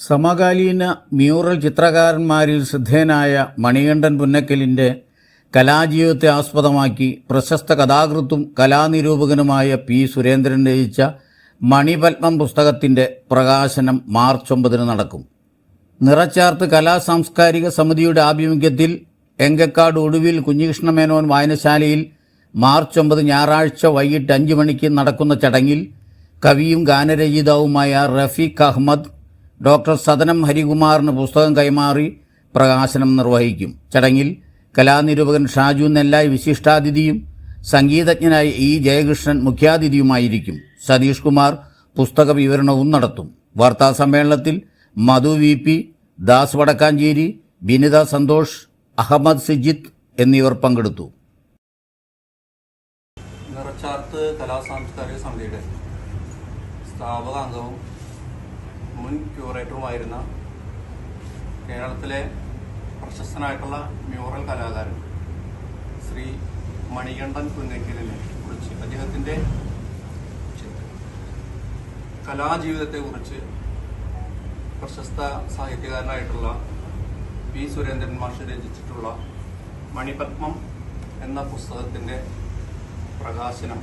സമകാലീന മ്യൂറൽ ചിത്രകാരന്മാരിൽ ശ്രദ്ധേയനായ മണികണ്ഠൻ പുന്നക്കലിന്റെ കലാജീവിതത്തെ ആസ്പദമാക്കി പ്രശസ്ത കഥാകൃത്തും കലാനിരൂപകനുമായ പി സുരേന്ദ്രൻ രചിച്ച മണിപത്മം പുസ്തകത്തിന്റെ പ്രകാശനം മാർച്ച് ഒമ്പതിന് നടക്കും. നിറച്ചാർത്ത് കലാ സാംസ്കാരിക സമിതിയുടെ ആഭിമുഖ്യത്തിൽ എങ്കക്കാട് ഒടുവിൽ കുഞ്ഞികൃഷ്ണമേനോൻ വായനശാലയിൽ മാർച്ച് ഒമ്പത് ഞായറാഴ്ച വൈകിട്ട് അഞ്ച് മണിക്ക് നടക്കുന്ന ചടങ്ങിൽ കവിയും ഗാനരചയിതാവുമായ റഫീഖ് അഹമ്മദ് ഡോക്ടർ സദനം ഹരികുമാറിന് പുസ്തകം കൈമാറി പ്രകാശനം നിർവഹിക്കും. ചടങ്ങിൽ കലാനിരൂപകൻ ഷാജു നെല്ലായി വിശിഷ്ടാതിഥിയും സംഗീതജ്ഞനായ ഇ. ജയകൃഷ്ണൻ മുഖ്യാതിഥിയുമായിരിക്കും. സതീഷ് കുമാർ പുസ്തക വിവരണവും നടത്തും. വാർത്താ സമ്മേളനത്തിൽ മധു വി. പി. ദാസ് വടക്കാഞ്ചേരി ബിനിത സന്തോഷ് അഹമ്മദ് സിജിത്ത് എന്നിവർ പങ്കെടുത്തു. നിറച്ചാർത്ത് കലാസാംസ്കാരിക സമിതിയുടെ സ്ഥാപക അംഗവും ക്യൂറേറ്ററുമായിരുന്ന കേരളത്തിലെ പ്രശസ്തനായിട്ടുള്ള മ്യൂറൽ കലാകാരൻ ശ്രീ മണികണ്ഠൻ കുന്നയ്ക്കലിനെ കുറിച്ച് അദ്ദേഹത്തിന്റെ കലാജീവിതത്തെക്കുറിച്ച് പ്രശസ്ത സാഹിത്യകാരനായിട്ടുള്ള പി സുരേന്ദ്രൻ മാഷ് രചിച്ചിട്ടുള്ള മണിപത്മം എന്ന പുസ്തകത്തിന്റെ പ്രകാശനം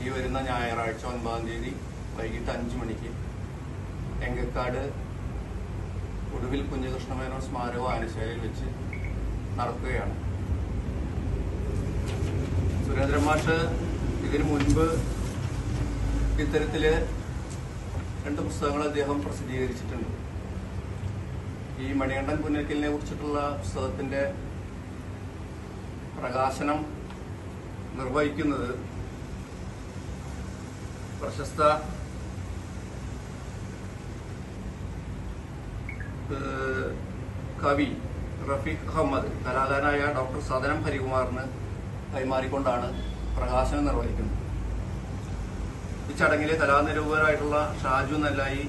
ഈ വരുന്ന ഞായറാഴ്ച ഒൻപതാം തീയതി വൈകിട്ട് അഞ്ച് മണിക്ക് എങ്കക്കാട് ഒടുവിൽ കുഞ്ഞകൃഷ്ണമേനോൻ സ്മാരക വായനശാലയിൽ വെച്ച് നടക്കുകയാണ്. സുരേന്ദ്രൻ മാഷ് ഇതിനു മുൻപ് ഇത്തരത്തിൽ രണ്ട് പുസ്തകങ്ങൾ അദ്ദേഹം പ്രസിദ്ധീകരിച്ചിട്ടുണ്ട്. ഈ മണികണ്ഠൻ പുന്നക്കലിനെ കുറിച്ചിട്ടുള്ള പുസ്തകത്തിന്റെ പ്രകാശനം നിർവഹിക്കുന്നത് പ്രശസ്ത കവി റഫീഖ് അഹമ്മദ് കലാകാരനായ ഡോക്ടർ സദനം ഹരികുമാറിന് കൈമാറിക്കൊണ്ടാണ് പ്രകാശനം നിർവഹിക്കുന്നത്. ഈ ചടങ്ങിലെ കലാനിരൂപകരായിട്ടുള്ള ഷാജു നെല്ലായി